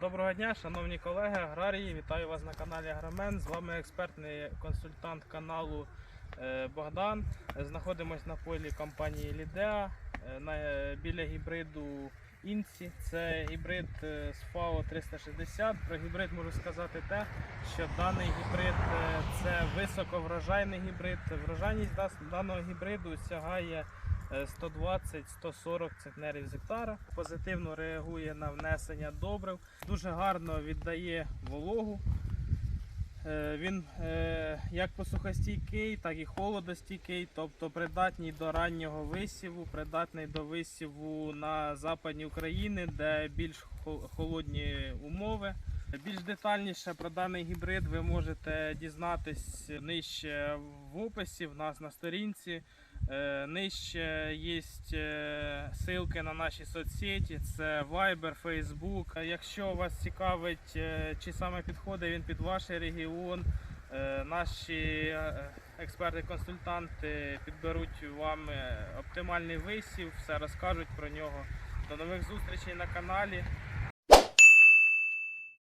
Доброго дня, шановні колеги, аграрії. Вітаю вас на каналі Агромен. З вами експертний консультант каналу е, Богдан. Знаходимось на полі компанії Лідеа е, е, біля гібриду Інці. Це гібрид з ФАО 360. Про гібрид можу сказати те, що даний гібрид це високоврожайний гібрид. Врожайність даного гібриду сягає 120-140 центнерів з гектара. Позитивно реагує на внесення добрив, дуже гарно віддає вологу. Е, Він е, як посухостійкий, так і холодостійкий, тобто придатний до раннього висіву, придатний до висіву на западній Україні, де більш холодні умови. Більш детальніше про даний гібрид ви можете дізнатись нижче в описі в нас на сторінці. Е, Нижче є ссылки на наші соцсеті, це Viber, Facebook. Якщо вас цікавить, е, чи саме підходить він під ваш регіон, е, наші е, експерти-консультанти підберуть вам е, оптимальний висів, все розкажуть про нього. До нових зустрічей на каналі.